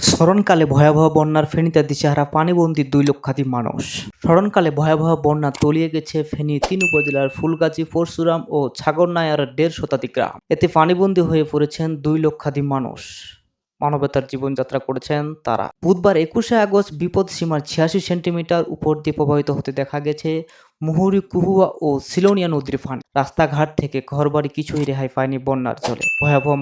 স্মরণকালে ভয়াবহ বন্যার ফেনীতে দিশেহারা পানিবন্দী দুই লক্ষাধিক মানুষ। স্মরণকালে ভয়াবহ বন্যা তলিয়ে গেছে ফেনী তিন উপজেলার ফুলগাজী, পরশুরাম ও ছাগরনায়ার দেড় শতাধিক গ্রাম। এতে পানিবন্দী হয়ে পড়েছেন দুই লক্ষাধিক মানুষ। মানবতার জীবনযাত্রা করেছেন তারা। বুধবার একুশে আগস্ট বিপদ সীমার ছিয়াশি সেন্টিমিটার উপর দিয়ে প্রবাহিত হতে দেখা গেছে মুহুরী, কুহুয়া ও সিলোনিয়া নদীর ফান রাস্তাঘাট থেকে ঘরবাড়ি কিছুই রেহাই পায়নি বন্যার জলে। ভয়াবহ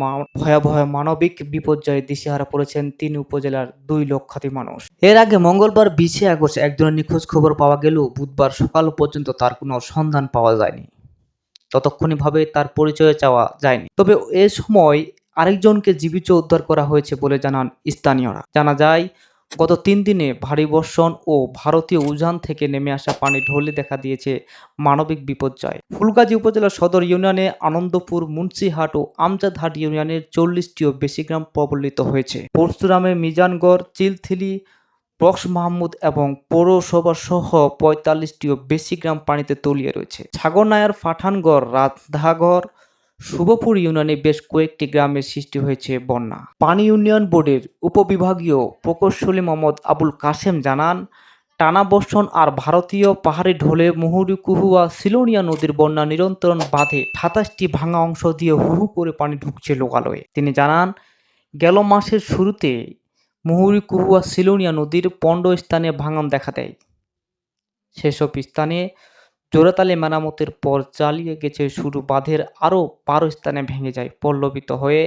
ভয়াবহ মানবিক বিপর্যয়ে দিশেহারা পড়েছেন তিন উপজেলার দুই লক্ষাধিক মানুষ। এর আগে মঙ্গলবার বিশে আগস্ট একজনের নিখোঁজ খবর পাওয়া গেলেও বুধবার সকাল পর্যন্ত তার কোনো সন্ধান পাওয়া যায়নি। ততক্ষণিভাবে তার পরিচয় চাওয়া যায়নি। তবে এ সময় আরেকজনকে জীবিত উদ্ধার করা হয়েছে বলে জানান স্থানীয়রা। জানা যায়, গত তিন দিনে ভারী বর্ষণ ও ভারতীয় উজান থেকে নেমে আসা পানি ঢলে দেখা দিয়েছে মানবিক বিপর্যয়। ফুলগাজী উপজেলার সদর ইউনিয়নে আনন্দপুর, মুন্সিহাট ও আমজাদহাট ইউনিয়নের চল্লিশটিও বেশি গ্রাম প্রবলিত হয়েছে। পরশুরামে মিজানগড়, চিলথিলি, বক্স মাহমুদ এবং পৌরসভা সহ পঁয়তাল্লিশটিও বেশি গ্রাম পানিতে তলিয়ে রয়েছে। ছাগরনায়ার পাঠানগড় রাধাগড় শুভপুর ইউনিয়নে বেশ কয়েকটি গ্রামের সৃষ্টি হয়েছে বন্যা। পানি ইউনিয়ন বোর্ডের উপবিভাগীয় প্রকৌশলী মোহাম্মদ আবুল কাশেম জানান, টানা বর্ষণ আর ভারতীয় পাহাড়ি ঢলে মুহুরি, কুহুয়া, সিলোনিয়া নদীর বন্যা নিরন্তর বাঁধে সাতাশটি ভাঙা অংশ দিয়ে হু হু করে পানি ঢুকছে লোকালয়ে। তিনি জানান, গেল মাসের শুরুতে মুহুরি, কুহুয়া, সিলোনিয়া নদীর পণ্ড স্থানে ভাঙন দেখা দেয়। সেসব স্থানে জোড়াতালে মেরামতের পর চালিয়ে গেছে শুরু বাঁধের আরও বারো স্থানে ভেঙে যায়। পল্লবিত হয়ে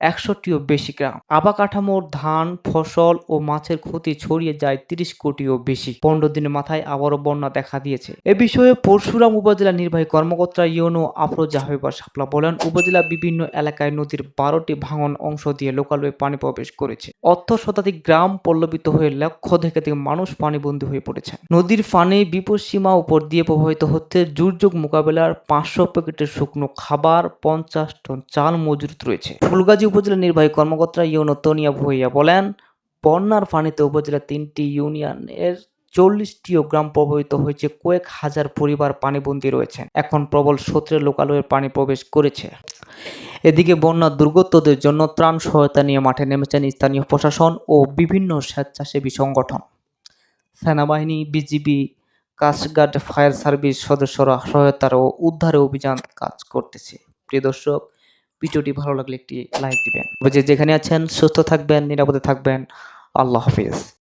একশোটিও বেশি গ্রাম। আবা কাঠামোর ধান, ফসল ও মাছের ক্ষতি ছড়িয়ে যায় তিরিশ কোটিও বেশি। পনেরো দিনের মাথায় আবারও বন্যা দেখা দিয়েছে। এ বিষয়ে পরশুরাম উপজেলা নির্বাহী কর্মকর্তা ইউনো আফরোজা হাবিবা শাপলা বলেন উপজেলা বিভিন্ন এলাকায় নদীর বারোটি ভাঙন অংশ দিয়ে লোকালয়ে পানি প্রবেশ করেছে। অর্থ শতাধিক গ্রাম পল্লবিত হয়ে লক্ষ থেকে থেকে মানুষ পানিবন্দী হয়ে পড়েছে। নদীর পানি বিপদসীমা উপর দিয়ে প্রবাহিত হচ্ছে। দুর্যোগ মোকাবেলার পাঁচশো প্যাকেটের শুকনো খাবার, পঞ্চাশ টন চাল মজুত রয়েছে। ফুলগাজী উপজেলা নির্বাহী কর্মকর্তা ইউনো তনিয়া ভুইয়া বলেন, বন্যার পানিতে উপজেলার তিনটি ইউনিয়নের চল্লিশটিও গ্রাম প্রভাবিত হয়েছে, কয়েক হাজার পরিবার পানিবন্দী রয়েছে। এখন প্রবল স্রোতের লোকালয়ের পানি প্রবেশ করেছে। এদিকে বন্যা দুর্গতদের জন্য ত্রাণ সহায়তা নিয়ে মাঠে নেমেছেন স্থানীয় প্রশাসন ও বিভিন্ন স্বেচ্ছাসেবী সংগঠন। সেনাবাহিনী, বিজিবি, কাস্টগার্ড, ফায়ার সার্ভিস সদস্যরা সহায়তার ও উদ্ধারে অভিযান কাজ করতেছে। প্রিয় দর্শক ভিডিওটি ভালো লাগলে একটি লাইক দিবেন। যে যেখানে আছেন, সুস্থ থাকবেন, নিরাপদে থাকবেন। আল্লাহ হাফিজ।